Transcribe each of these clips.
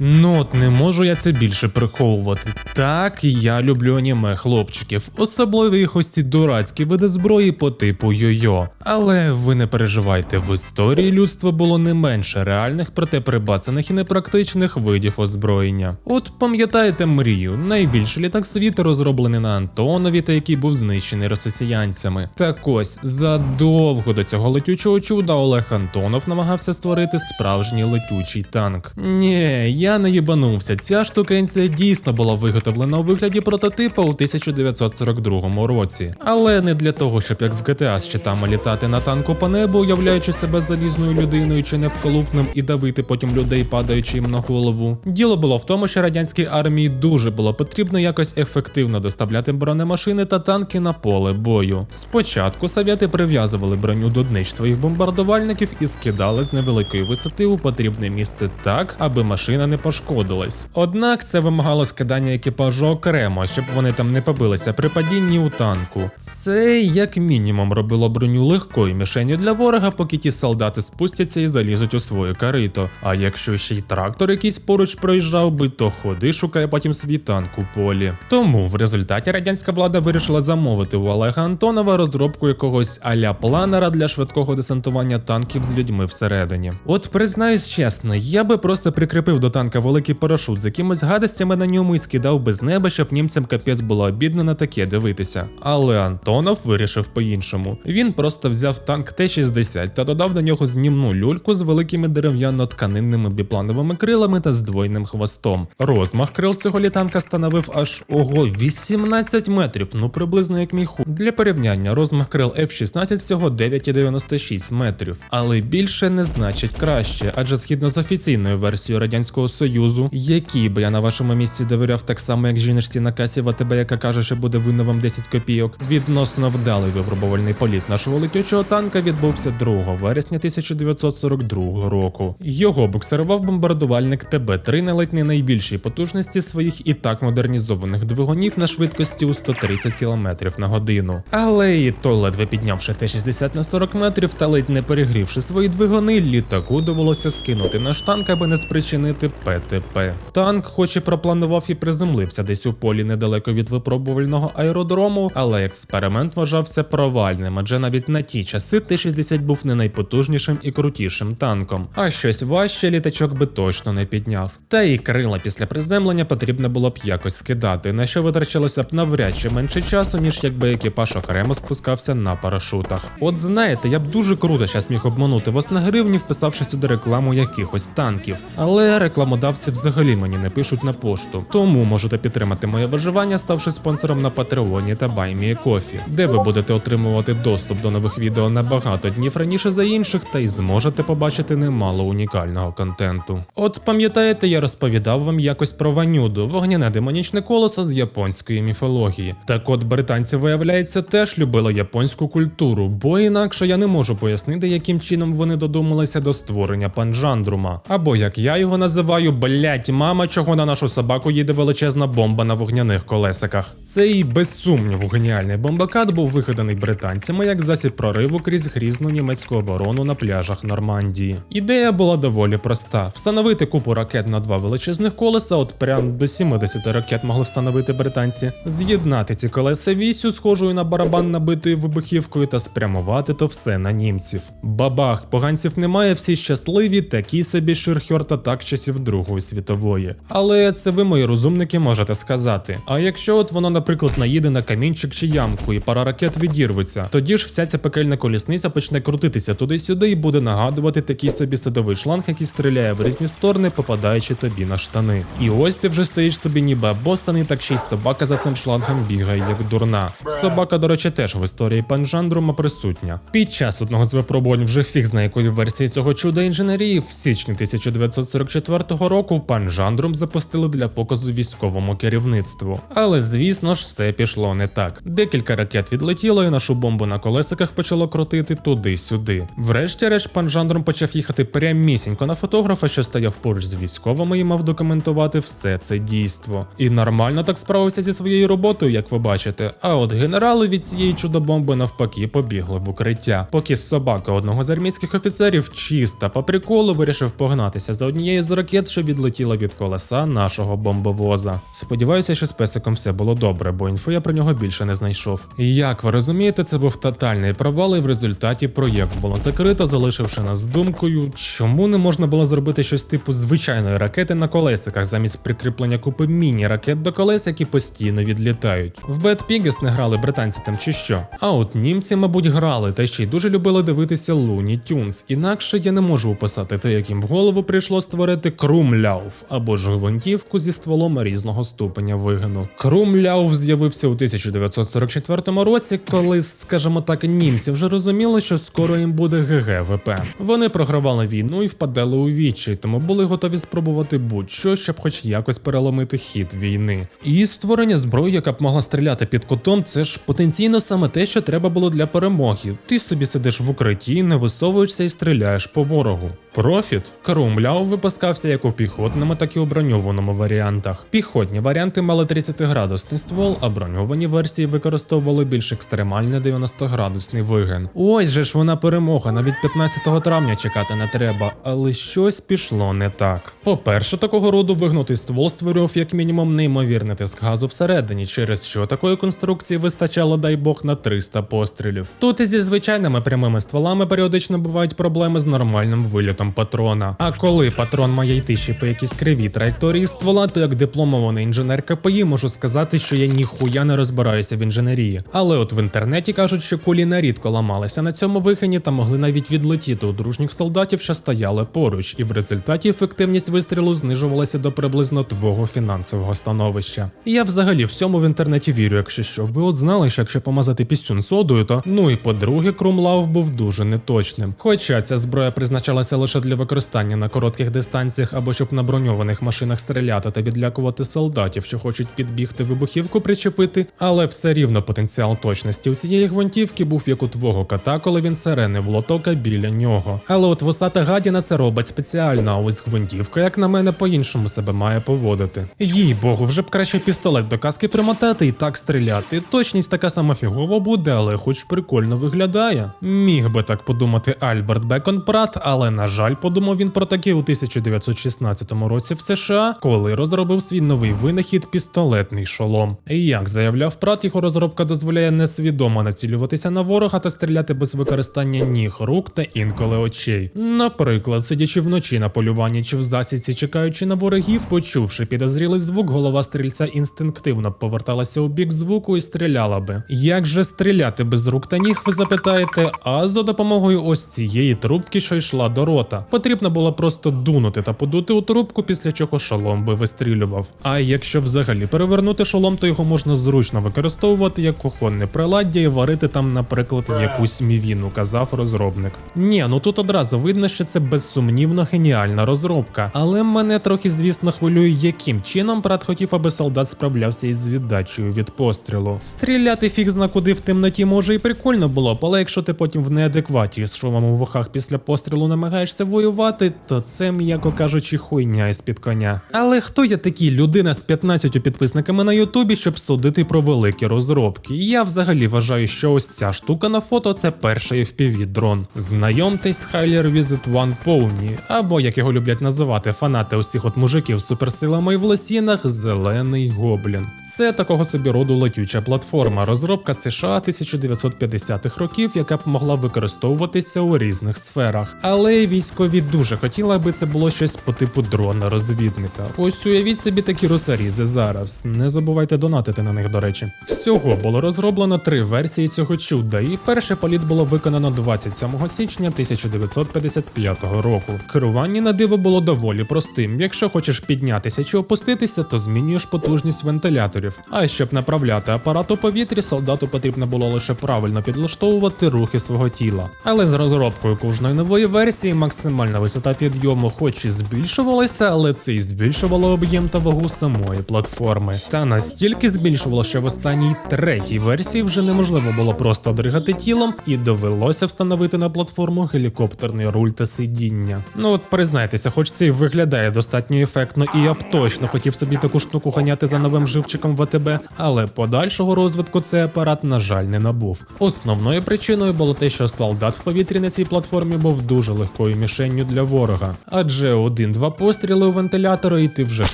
Ну от не можу я це більше приховувати. Так, я люблю аніме хлопчиків, особливо їх ось ці дурацькі види зброї по типу йо-йо. Але ви не переживайте, в історії людства було не менше реальних, проте прибацаних і непрактичних видів озброєння. От пам'ятаєте мрію, найбільший літак світу розроблений на Антонові та який був знищений росіянцями. Так ось задовго до цього летючого чуда Олег Антонов намагався створити справжній летючий танк. Ні, я не їбанувся. Ця штукенція дійсно була виготовлена у вигляді прототипа у 1942 році. Але не для того, щоб як в GTA з щитами літати на танку по небу, уявляючи себе залізною людиною чи невколупним і давити потім людей, падаючи їм на голову. Діло було в тому, що радянській армії дуже було потрібно якось ефективно доставляти бронемашини та танки на поле бою. Спочатку совєти прив'язували броню до днищ своїх бомбардувальників і скидали з невеликої висоти у потрібне місце так, аби машина не пошкодилась. Однак це вимагало скидання екіпажу окремо, щоб вони там не побилися при падінні у танку. Це як мінімум робило броню легкою мішенью для ворога, поки ті солдати спустяться і залізуть у своє карито. А якщо ще й трактор якийсь поруч проїжджав би, то ходи шукай потім свій танк у полі. Тому в результаті радянська влада вирішила замовити у Олега Антонова розробку якогось аля планера для швидкого десантування танків з людьми всередині. От признаюсь чесно, я би просто прикріпив до танка великий парашут з якимись гадостями на ньому і скидав би з неба, щоб німцям капець було обідно на таке дивитися. Але Антонов вирішив по-іншому. Він просто взяв танк Т-60 та додав до нього знімну люльку з великими дерев'яно-тканинними біплановими крилами та здвоєним хвостом. Розмах крил цього літанка становив аж ого 18 метрів, ну приблизно як мій ху. Для порівняння розмах крил F-16 всього 9,96 метрів. Але більше не значить краще, адже згідно з офіційною версією Радянського Союзу, якій би я на вашому місці довіряв так само, як жіночці на касі в АТБ, яка каже, що буде винна вам 10 копійок. Відносно вдалий випробувальний політ нашого летючого танка відбувся 2 вересня 1942 року. Його буксирував бомбардувальник ТБ-3 на ледь не найбільшій потужності своїх і так модернізованих двигунів на швидкості у 130 км на годину. Але і то ледве піднявши Т-60 на 40 метрів та ледь не перегрівши свої двигуни, літаку довелося скинути наш танк, аби не спричинити ПТП. Танк, хоч і пропланував і приземлився десь у полі недалеко від випробувального аеродрому, але експеримент вважався провальним, адже навіть на ті часи Т-60 був не найпотужнішим і крутішим танком, а щось важче літачок би точно не підняв. Та і крила після приземлення потрібно було б якось скидати, на що витрачалося б навряд чи менше часу, ніж якби екіпаж окремо спускався на парашутах. От знаєте, я б дуже круто щас міг обманути вас на гривні, вписавши сюди рекламу якихось танків. Але рекламодавці взагалі мені не пишуть на пошту. Тому можете підтримати моє виживання, ставши спонсором на Патреоні та BuyMeACoffee, де ви будете отримувати доступ до нових відео на багато днів раніше за інших, та й зможете побачити немало унікального контенту. От пам'ятаєте, я розповідав вам якось про Ванюду, вогняне демонічне колесо з японської міфології. Так от британці, виявляється, теж любили японську культуру, бо інакше я не можу пояснити, яким чином вони додумалися до створення панджандрума. Або як я його називаю, блять, мама, чого на нашу собаку їде величезна бомба на вогняних колесиках. Цей без сумніву геніальний бомбакат був вигаданий британцями як засіб прориву крізь грізну німецьку оборону на пляжах Нормандії. Ідея була доволі проста: встановити купу ракет на два величезних колеса, от прям до 70 ракет могли встановити британці, з'єднати ці колеса вісю, схожою на барабан набитою вибухівкою, та спрямувати то все на німців. Бабах, поганців немає, всі щасливі, такі собі ширхьорт атак часів Другої світової. Але це ви, мої розумники, можете сказати. А якщо от воно, наприклад, наїде на камінчик чи ямку, і пара ракет відірветься, тоді ж вся ця пекельна колісниця почне крутитися туди-сюди і буде нагадувати такий собі садовий шланг, який стріляє в різні сторони, попадаючи тобі на штани. І ось ти вже стоїш собі ніби обоссаний, так ще й собака за цим шлангом бігає, як дурна. Собака, до речі, теж в історії панжандрuma присутня. Під час одного з випробувань вже фіг знає якої версії цього чуда інженерії в січні 1944 року пан Жандрум запустили для показу військовому керівництву. Але звісно ж, все пішло не так. Декілька ракет відлетіло, і нашу бомбу на колесиках почало крутити туди-сюди. Врешті-решт, пан Жандрум почав їхати прямісінько на фотографа, що стояв поруч з військовими і мав документувати все це дійство. І нормально так справився зі своєю роботою, як ви бачите. А от генерали від цієї чудо-бомби навпаки побігли в укриття, поки собака одного з армійських офіцерів чисто по приколу вирішив погнатися за однією з ракет ракет, що відлетіла від колеса нашого бомбовоза. Сподіваюся, що з песиком все було добре, бо інфо я про нього більше не знайшов. Як ви розумієте, це був тотальний провал, і в результаті проєкт було закрито, залишивши нас думкою, чому не можна було зробити щось типу звичайної ракети на колесиках замість прикріплення купи міні-ракет до колес, які постійно відлітають. В Bad Piggies не грали британці там чи що. А от німці, мабуть, грали та ще й дуже любили дивитися Looney Tunes. Інакше я не можу описати те, як їм в голову прийшло створити Крумляуф або ж гвинтівку зі стволом різного ступеня вигину. Крумляуф з'явився у 1944 році, коли, скажімо так, німці вже розуміли, що скоро їм буде ГГВП. Вони програвали війну і впадали у відчай, тому були готові спробувати будь-що, щоб хоч якось переломити хід війни. І створення зброї, яка б могла стріляти під кутом, це ж потенційно саме те, що треба було для перемоги. Ти собі сидиш в укритті, не висовуєшся і стріляєш по ворогу. Профіт Крумляв випускався як у піхотному, так і у броньованому варіантах. Піхотні варіанти мали 30-градусний ствол, а броньовані версії використовували більш екстремальний 90-градусний вигин. Ось же ж вона перемога, навіть 15 травня чекати не треба, але щось пішло не так. По-перше, такого роду вигнутий ствол створював як мінімум неймовірний тиск газу всередині, через що такої конструкції вистачало, дай Бог, на 300 пострілів. Тут і зі звичайними прямими стволами періодично бувають проблеми з нормальним вилітом патрона. А коли патрон має йти ще по якійсь кривій траєкторії ствола, то як дипломований інженер КПІ можу сказати, що я ніхуя не розбираюся в інженерії. Але от в інтернеті кажуть, що кулі нерідко ламалися на цьому вихині та могли навіть відлетіти у дружніх солдатів, що стояли поруч, і в результаті ефективність вистрілу знижувалася до приблизно твого фінансового становища. Я взагалі всьому в інтернеті вірю, якщо що. Ви от знали, що якщо помазати пістюн содою, то ну і по-друге, Крумлав був дуже неточним. Хоча ця зброя призначалася лише для використання на коротких дистанціях або щоб на броньованих машинах стріляти та відлякувати солдатів, що хочуть підбігти вибухівку причепити, але все рівно потенціал точності у цієї гвинтівки був як у твого кота, коли він сирени в лотока біля нього. Але от вусата гадіна це робить спеціально, а ось гвинтівка, як на мене, по-іншому себе має поводити. Їй богу, вже б краще пістолет до каски примотати і так стріляти. Точність така сама фігова буде, але хоч прикольно виглядає. Міг би так подумати Альберт Бекон Прат, але на жаль, подумав він про таке у 1916 році в США, коли розробив свій новий винахід пістолетний шолом. Як заявляв Прат, його розробка дозволяє несвідомо націлюватися на ворога та стріляти без використання ніг, рук та інколи очей. Наприклад, сидячи вночі на полюванні чи в засідці, чекаючи на ворогів, почувши підозрілий звук, голова стрільця інстинктивно поверталася у бік звуку і стріляла би. Як же стріляти без рук та ніг, ви запитаєте? А за допомогою ось цієї трубки, що йшла до рота. Потрібно було просто дунути та подути у трубку, після чого шолом би вистрілював. А якщо взагалі перевернути шолом, то його можна зручно використовувати як кухонне приладдя і варити там, наприклад, якусь мівіну, казав розробник. Ні, ну тут одразу видно, що це безсумнівно геніальна розробка. Але мене трохи, звісно, хвилює, яким чином брат хотів, аби солдат справлявся із віддачею від пострілу. Стріляти фіг зна куди в темноті може і прикольно було, але якщо ти потім в неадекваті з шумом у вухах після пострілу намагаєшся воювати, то це, м'яко кажучи, хуйня із під коня. Але хто я такий людина з 15 підписниками на Ютубі, щоб судити про великі розробки? Я взагалі вважаю, що ось ця штука на фото це перший FPV дрон. Знайомтесь з Hyler Visit One Pony, або як його люблять називати фанати усіх от мужиків з суперсилами в лосінах зелений гоблін. Це такого собі роду летюча платформа, розробка США 1950-х років, яка б могла використовуватися у різних сферах. Але військові дуже хотіли, аби це було щось по типу дрона розвідника. Ось уявіть собі такі русарізи зараз. Не забувайте донатити на них, до речі. Всього було розроблено три версії цього чуда, і перший політ було виконано 27 січня 1955 року. Керування на диво було доволі простим. Якщо хочеш піднятися чи опуститися, то змінюєш потужність вентиляторів. А щоб направляти апарат у повітрі, солдату потрібно було лише правильно підлаштовувати рухи свого тіла. Але з розробкою кожної нової версії максимальна висота підйому, хоч і збільшувалася, але це і збільшувало об'єм та вагу самої платформи. Та настільки збільшувало, що в останній третій версії вже неможливо було просто дригати тілом, і довелося встановити на платформу гелікоптерний руль та сидіння. Ну от признайтеся, хоч це і виглядає достатньо ефектно, і я б точно хотів собі таку штуку ганяти за новим живчиком ВТБ, але подальшого розвитку цей апарат, на жаль, не набув. Основною причиною було те, що солдат в повітрі на цій платформі був дуже легкою мішенню для ворога. Адже один-два постріли у вентилятора, і ти вже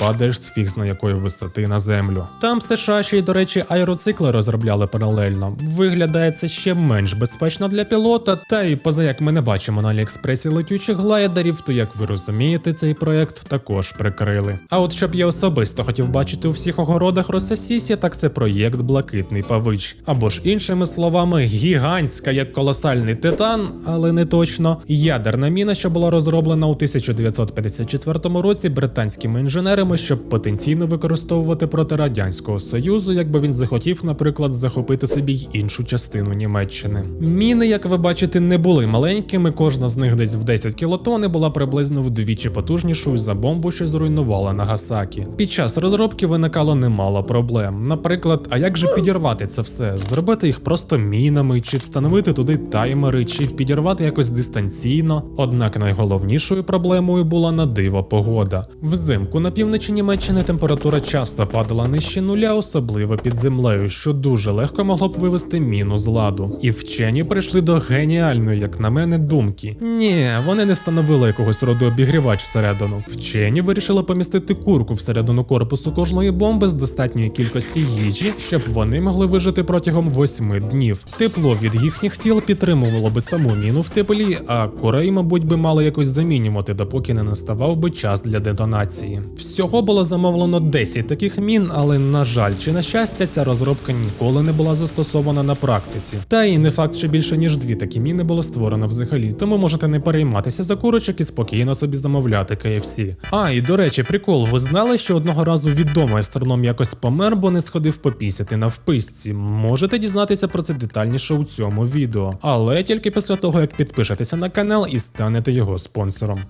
падаєш з фіг зна якої висоти на землю. Там США ще й, до речі, аероцикли розробляли паралельно. Виглядає це ще менш безпечно для пілота, та й поза як ми не бачимо на Аліекспресі летючих глайдерів, то як ви розумієте, цей проект також прикрили. А от щоб я особисто хотів бачити у всіх огородах Рососісі, так це проєкт Блакитний Павич. Або ж іншими словами, гігантська як колосальний титан, але не точно. Ядерна міна, що була розроблена у 1954 році британськими інженерами, щоб потенційно використовувати проти радянського союзу, якби він захотів, наприклад, захопити собі й іншу частину Німеччини. Міни, як ви бачите, не були маленькими. Кожна з них десь в 10 кілотон і була приблизно вдвічі потужнішою за бомбу, що зруйнувала Нагасакі. Під час розробки виникало немало проблем. Наприклад, а як же підірвати це все? Зробити їх просто мінами, чи встановити туди таймери, чи підірвати якось дистанційно. Однак найголовнішою проблемою була на диво погода. Взимку на півночі Німеччини температура часто падала нижче нуля, особливо під землею, що дуже легко могло б вивести міну з ладу. І вчені прийшли до геніальної, як на мене, думки. Ні, вони не встановили якогось роду обігрівач всередину. Вчені вирішили помістити курку всередину корпусу кожної бомби з достатньої кількості їжі, щоб вони могли вижити протягом восьми днів. Тепло від їхніх тіл підтримувало би саму міну в теплі, а курей, мабуть, би мали якось замінювати, допоки не наставав би час для детонації. Всього було замовлено 10 таких мін, але на жаль, чи на щастя, ця розробка ніколи не була застосована на практиці. Та і не факт, що більше ніж дві такі міни було створено взагалі, тому можете не перейматися за курочок і спокійно собі замовляти KFC. А і до речі, прикол, ви знали, що одного разу відомий астроном якось помер, бо не сходив попісяти на вписці. Можете дізнатися про це детальніше у цьому відео, але тільки після того, як підпишетеся на канал і станете його спонсором.